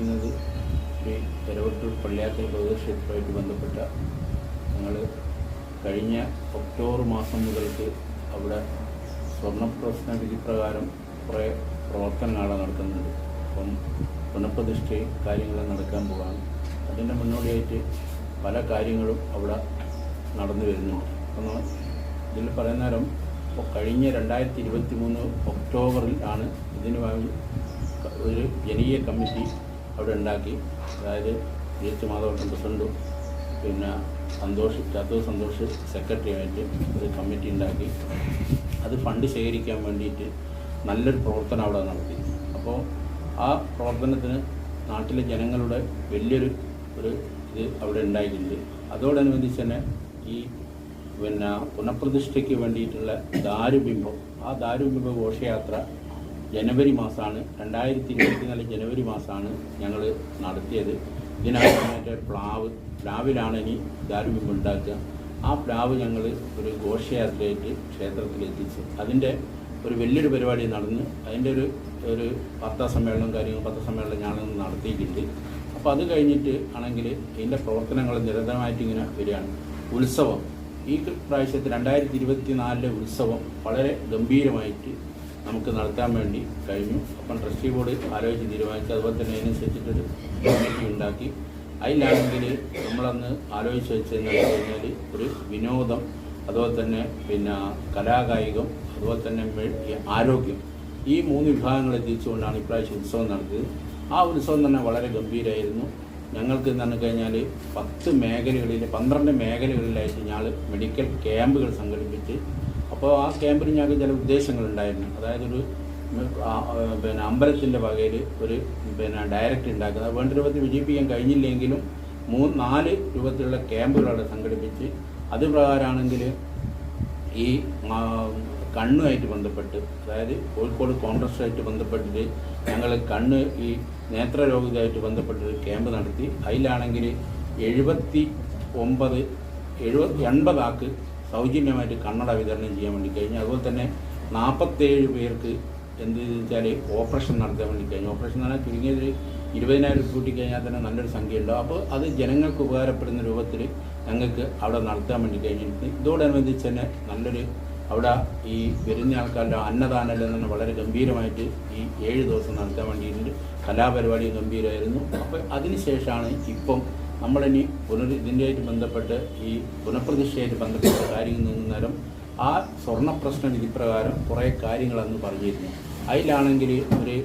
ഇരിക്കുന്നത് ശ്രീ പെരവട്ടൂർ പള്ളിയാക്കൽ പ്രദേശമായിട്ട് ബന്ധപ്പെട്ട ഞങ്ങൾ കഴിഞ്ഞ ഒക്ടോബർ മാസം മുതൽക്ക് അവിടെ സ്വർണപ്രശ്ന വിധി പ്രകാരം കുറേ പ്രവർത്തനങ്ങളാണ് നടക്കുന്നുണ്ട് അപ്പം പുനഃപ്രതിഷ്ഠയും കാര്യങ്ങളും നടക്കാൻ പോവാണ്. അതിന്റെ മുന്നോടിയായിട്ട് പല കാര്യങ്ങളും അവിടെ നടന്നു വരുന്നുണ്ട്. അപ്പം ഇതിൽ പറയുന്ന നേരം ഇപ്പോൾ കഴിഞ്ഞ രണ്ടായിരത്തി ഇരുപത്തി മൂന്ന് ഒക്ടോബറിൽ ആണ് ഇതിനു ഒരു ജനീയ കമ്മിറ്റി അവിടെ ഉണ്ടാക്കി. അതായത് ജി എച്ച് മാധവൻ പ്രസിഡന്റും പിന്നെ സന്തോഷ് ചാത്തൂർ സന്തോഷ് സെക്രട്ടറിയായിട്ട് ഒരു കമ്മിറ്റി ഉണ്ടാക്കി. അത് ഫണ്ട് ശേഖരിക്കാൻ വേണ്ടിയിട്ട് നല്ലൊരു പ്രവർത്തനം അവിടെ നടത്തി. അപ്പോൾ ആ പ്രവർത്തനത്തിന് നാട്ടിലെ ജനങ്ങളുടെ വലിയൊരു ഒരു ഇത് അവിടെ ഉണ്ടായിട്ടുണ്ട്. അതോടനുബന്ധിച്ച് തന്നെ ഈ പിന്നെ പുനഃപ്രതിഷ്ഠയ്ക്ക് വേണ്ടിയിട്ടുള്ള ദാരുബിംബം ആ ദാരുബിംബ ഘോഷയാത്ര ജനുവരി മാസമാണ്. രണ്ടായിരത്തി ഇരുപത്തിനാല് ജനുവരി മാസമാണ് ഞങ്ങൾ നടത്തിയത്. ഇതിനായിട്ട് പ്ലാവ് പ്ലാവിലാണ് ഇനി ദാരുമ്യം ഉണ്ടാക്കുക. ആ പ്ലാവ് ഞങ്ങൾ ഒരു ഘോഷയാത്രയായിട്ട് ക്ഷേത്രത്തിൽ എത്തിച്ച് അതിന്റെ ഒരു വലിയൊരു പരിപാടി നടന്ന് അതിന്റെ ഒരു ഒരു പത്രസമ്മേളനം സമ്മേളനം കാര്യങ്ങൾ പത്രസമ്മേളനം ഞാനൊന്ന് നടത്തിയിട്ടുണ്ട്. അപ്പോൾ അത് കഴിഞ്ഞിട്ട് ആണെങ്കിൽ ഇതിന്റെ പ്രവർത്തനങ്ങൾ നിരന്തരമായിട്ട് ഇങ്ങനെ വരികയാണ്. ഉത്സവം. ഈ പ്രാവശ്യത്തെ രണ്ടായിരത്തി ഇരുപത്തി നാലിലെ ഉത്സവം വളരെ ഗംഭീരമായിട്ട് നമുക്ക് നടത്താൻ വേണ്ടി കഴിഞ്ഞു. അപ്പം ട്രസ്റ്റി ബോർഡ് ആലോചിച്ച് തീരുമാനിച്ചു. അതുപോലെ തന്നെ അതിനനുസരിച്ചിട്ടൊരു കമ്മിറ്റി ഉണ്ടാക്കി. അതിലാണെങ്കിൽ നമ്മളന്ന് ആലോചിച്ച് വെച്ചതെന്ന് വെച്ച് കഴിഞ്ഞാൽ ഒരു വിനോദം അതുപോലെ തന്നെ പിന്നെ കലാകായികം അതുപോലെ തന്നെ ആരോഗ്യം. ഈ മൂന്ന് വിഭാഗങ്ങളെ തിരിച്ചുകൊണ്ടാണ് ഇപ്രാവശ്യം ഉത്സവം നടത്തിയത് ആ ഉത്സവം തന്നെ വളരെ ഗംഭീരമായിരുന്നു ഞങ്ങൾക്ക് എന്ന് കഴിഞ്ഞാൽ പത്ത് മേഖലകളിൽ പന്ത്രണ്ട് മേഖലകളിലായിട്ട് ഞങ്ങൾ മെഡിക്കൽ ക്യാമ്പുകൾ സംഘടിപ്പിച്ച് അപ്പോൾ ആ ക്യാമ്പിന് ഞങ്ങൾക്ക് ചില ഉദ്ദേശങ്ങളുണ്ടായിരുന്നു. അതായത് ഒരു പിന്നെ അമ്പലത്തിന്റെ വകയിൽ ഒരു പിന്നെ ഡയറക്റ്റ് ഉണ്ടാക്കുന്നത്. വേണ്ട രൂപത്തിൽ വിജയിപ്പിക്കാൻ കഴിഞ്ഞില്ലെങ്കിലും മൂന്ന് നാല് രൂപത്തിലുള്ള ക്യാമ്പുകളവിടെ സംഘടിപ്പിച്ച് അത് പ്രകാരമാണെങ്കിൽ ഈ കണ്ണുമായിട്ട് ബന്ധപ്പെട്ട് അതായത് കോഴിക്കോട് കോൺഗ്രസുമായിട്ട് ബന്ധപ്പെട്ടിട്ട് ഞങ്ങൾ കണ്ണ് ഈ നേത്രരോഗിതമായിട്ട് ബന്ധപ്പെട്ടൊരു ക്യാമ്പ് നടത്തി. അതിലാണെങ്കിൽ എഴുപത്തി ഒമ്പത് എഴുപത്തി എൺപതാക്ക് സൗജന്യമായിട്ട് കണ്ണട വിതരണം ചെയ്യാൻ വേണ്ടി കഴിഞ്ഞു. അതുപോലെ തന്നെ നാൽപ്പത്തേഴ് പേർക്ക് എന്ത് വെച്ചാൽ ഓപ്പറേഷൻ നടത്താൻ വേണ്ടി കഴിഞ്ഞു. ഓപ്പറേഷൻ എന്ന് പറഞ്ഞാൽ ചുരുങ്ങിയത് ഇരുപതിനായിരം രൂപ കൂട്ടി കഴിഞ്ഞാൽ തന്നെ നല്ലൊരു സംഖ്യ ഉണ്ടാവും അപ്പോൾ അത് ജനങ്ങൾക്ക് ഉപകാരപ്പെടുന്ന രൂപത്തിൽ ഞങ്ങൾക്ക് അവിടെ നടത്താൻ വേണ്ടി കഴിഞ്ഞിട്ടുണ്ട്. ഇതോടനുബന്ധിച്ച് തന്നെ നല്ലൊരു അവിടെ ഈ വരുന്ന ആൾക്കാരുടെ അന്നദാനം തന്നെ വളരെ ഗംഭീരമായിട്ട് ഈ ഏഴ് ദിവസം നടത്താൻ വേണ്ടിയിട്ടുണ്ട് കലാപരിപാടി ഗംഭീരമായിരുന്നു. അപ്പോൾ അതിനുശേഷമാണ് ഇപ്പം നമ്മളിനി പുനർ ഇതിന്റെയായിട്ട് ബന്ധപ്പെട്ട് ഈ പുനഃപ്രതിഷ്ഠയായിട്ട് ബന്ധപ്പെട്ട കാര്യങ്ങൾ നിന്നേരം ആ സ്വർണ സ്വർണപ്രശ്ന വിധിപ്രകാരം കുറേ കാര്യങ്ങൾ അന്ന് പറഞ്ഞിരുന്നു. അതിലാണെങ്കിൽ ഒരു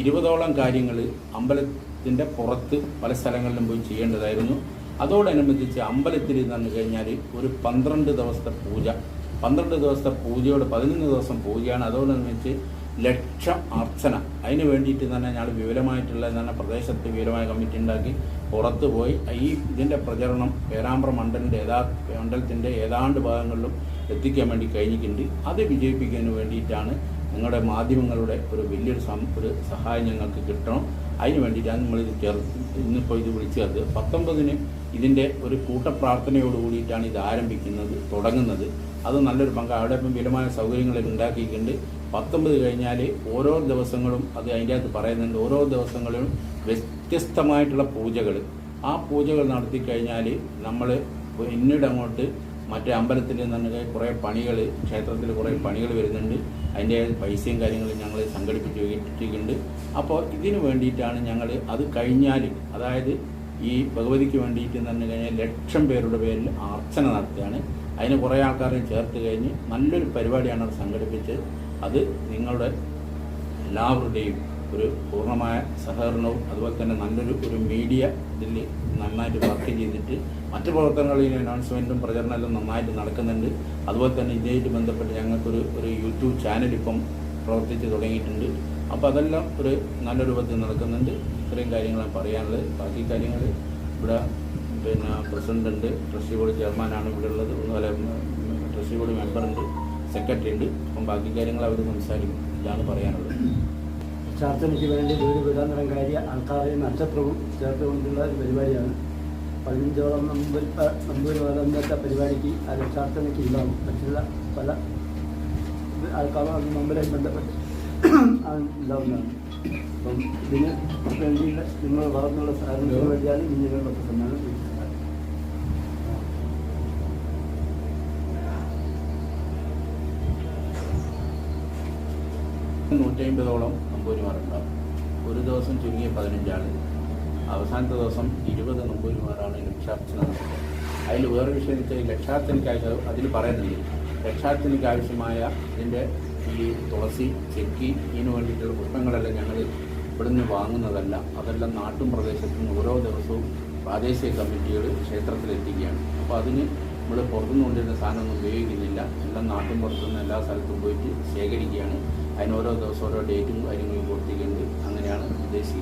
ഇരുപതോളം കാര്യങ്ങൾ അമ്പലത്തിന്റെ പുറത്ത് പല സ്ഥലങ്ങളിലും പോയി ചെയ്യേണ്ടതായിരുന്നു. അതോടനുബന്ധിച്ച് അമ്പലത്തിൽ നിന്ന് കഴിഞ്ഞാൽ ഒരു പന്ത്രണ്ട് ദിവസത്തെ പൂജ. പന്ത്രണ്ട് ദിവസത്തെ പൂജയോട് പതിനൊന്ന് ദിവസം പൂജയാണ്. അതോടനുബന്ധിച്ച് ലക്ഷം അർച്ചന അതിന് വേണ്ടിയിട്ട് തന്നെ ഞങ്ങൾ വിപുലമായിട്ടുള്ള തന്നെ പ്രദേശത്ത് വിപുലമായ കമ്മിറ്റി ഉണ്ടാക്കി. പുറത്തു പോയി ഈ ഇതിന്റെ പ്രചരണം പേരാമ്പ്ര മണ്ഡലിന്റെ ഏതാ മണ്ഡലത്തിന്റെ ഏതാണ്ട് ഭാഗങ്ങളിലും എത്തിക്കാൻ വേണ്ടി കഴിഞ്ഞിട്ടുണ്ട്. അത് വിജയിപ്പിക്കുന്നതിന് വേണ്ടിയിട്ടാണ് നിങ്ങളുടെ മാധ്യമങ്ങളുടെ ഒരു വലിയൊരു ഒരു സഹായം ഞങ്ങൾക്ക് കിട്ടണം. അതിന് വേണ്ടിയിട്ടാണ് നമ്മളിത് ചേർത്ത് ഇന്നിപ്പോൾ ഇത് വിളിച്ചു ചേർത്ത് പത്തൊമ്പതിന് ഇതിന്റെ ഒരു കൂട്ടപ്രാർത്ഥനയോട് കൂടിയിട്ടാണ് ഇത് ആരംഭിക്കുന്നത് തുടങ്ങുന്നത്. അത് നല്ലൊരു പങ്ക്. അവിടെ ഇപ്പം വിലമായ സൗകര്യങ്ങൾ ഉണ്ടാക്കിയിട്ടുണ്ട്. പത്തൊമ്പത് കഴിഞ്ഞാൽ ഓരോ ദിവസങ്ങളും അത് അതിന്റെ അകത്ത് പറയുന്നുണ്ട്. ഓരോ ദിവസങ്ങളിലും വ്യത്യസ്തമായിട്ടുള്ള പൂജകൾ ആ പൂജകൾ നടത്തി കഴിഞ്ഞാൽ നമ്മൾ പിന്നീട് അങ്ങോട്ട് മറ്റേ അമ്പലത്തിൽ നിന്ന് കുറേ പണികൾ ക്ഷേത്രത്തിൽ കുറേ പണികൾ വരുന്നുണ്ട്. അതിന്റെ പൈസയും കാര്യങ്ങളും ഞങ്ങൾ സംഘടിപ്പിച്ച് വെച്ചിട്ടുണ്ട്. അപ്പോൾ ഇതിനു വേണ്ടിയിട്ടാണ് ഞങ്ങൾ അത് കഴിഞ്ഞാൽ അതായത് ഈ ഭഗവതിക്ക് വേണ്ടിയിട്ട് പറഞ്ഞു കഴിഞ്ഞാൽ ലക്ഷം പേരുടെ പേരിൽ അർച്ചന നടത്തുകയാണ്. അതിന് കുറേ ആൾക്കാരെ ചേർത്ത് കഴിഞ്ഞ് നല്ലൊരു പരിപാടിയാണ് അവിടെ സംഘടിപ്പിച്ചത്. അത് നിങ്ങളുടെ എല്ലാവരുടെയും ഒരു പൂർണമായ സഹകരണവും അതുപോലെ തന്നെ നല്ലൊരു ഒരു മീഡിയ ഇതിൽ നന്നായിട്ട് വർക്ക് ചെയ്തിട്ട് മറ്റു പ്രവർത്തനങ്ങളിൽ അനൗൺസ്മെന്റും പ്രചരണം എല്ലാം നന്നായിട്ട് നടക്കുന്നുണ്ട്. അതുപോലെ തന്നെ ഇതുമായിട്ട് ബന്ധപ്പെട്ട് ഞങ്ങൾക്കൊരു ഒരു യൂട്യൂബ് ചാനൽ പ്രവർത്തിച്ച് തുടങ്ങിയിട്ടുണ്ട്. അപ്പോൾ അതെല്ലാം ഒരു നല്ല രൂപത്തിൽ നടക്കുന്നുണ്ട്. ഇത്രയും കാര്യങ്ങളാണ് പറയാനുള്ളത്. ബാക്കി കാര്യങ്ങൾ ഇവിടെ പിന്നെ പ്രസിഡന്റ് ഉണ്ട് ട്രസ്റ്റി ബോർഡ് ചെയർമാനാണ് ഇവിടെ ഉള്ളത്. അതുപോലെ ട്രസ്റ്റി ബോർഡ് മെമ്പറുണ്ട് സെക്രട്ടറി ഉണ്ട്. അപ്പം ബാക്കി കാര്യങ്ങൾ അവർ സംസാരിക്കും. ഇതാണ് പറയാനുള്ളത്. ചാർച്ചനയ്ക്ക് വേണ്ടി വീട് വിടാൻ കാര്യ ആൾക്കാരെയും നക്ഷത്രവും ചേർത്തുകൊണ്ടുള്ള ഒരു പരിപാടിയാണ്. പതിനഞ്ചോളം നമ്പൂരി നമ്പൂരി ഇന്നത്തെ പരിപാടിക്ക് അത് ചാർച്ചനയ്ക്ക് ഉണ്ടാവും മറ്റുള്ള പല ആൾക്കാരും അത് നമ്പരെ ബന്ധപ്പെട്ട് നൂറ്റമ്പതോളം നമ്പൂരിമാരുണ്ടാവും. ഒരു ദിവസം ചുരുങ്ങിയ പതിനഞ്ചാൾ അവസാനത്തെ ദിവസം ഇരുപത് നമ്പൂരിമാരാണ് ലക്ഷാർത്ഥന അതിൽ വേറെ വിഷയം വെച്ചാൽ ഈ ലക്ഷാർച്ചനയ്ക്ക് അതിൽ പറയുന്നില്ല? ലക്ഷാർത്ഥനിക്കാവശ്യമായ ഇതിന്റെ ഈ തുളസി ചെക്കി ഇതിന് വേണ്ടിയിട്ടുള്ള പുഷ്പങ്ങളെല്ലാം ഞങ്ങൾ ഇവിടുന്ന് വാങ്ങുന്നതല്ല. അതെല്ലാം നാട്ടും പ്രദേശത്തു ഓരോ ദിവസവും പ്രാദേശിക കമ്മിറ്റികൾ ക്ഷേത്രത്തിലെത്തിക്കുകയാണ്. അപ്പോൾ അതിന് നമ്മൾ പുറത്തുനിന്ന് കൊണ്ടിരുന്ന സാധനമൊന്നും ഉപയോഗിക്കുന്നില്ല. എല്ലാം നാട്ടും പുറത്തുനിന്ന് എല്ലാ സ്ഥലത്തും പോയിട്ട് ശേഖരിക്കുകയാണ്. അതിന് ഓരോ ദിവസം ഓരോ ഡേറ്റും കാര്യങ്ങളും കൊടുത്തിട്ടുണ്ട്. അങ്ങനെയാണ് ഉദ്ദേശിക്കുന്നത്.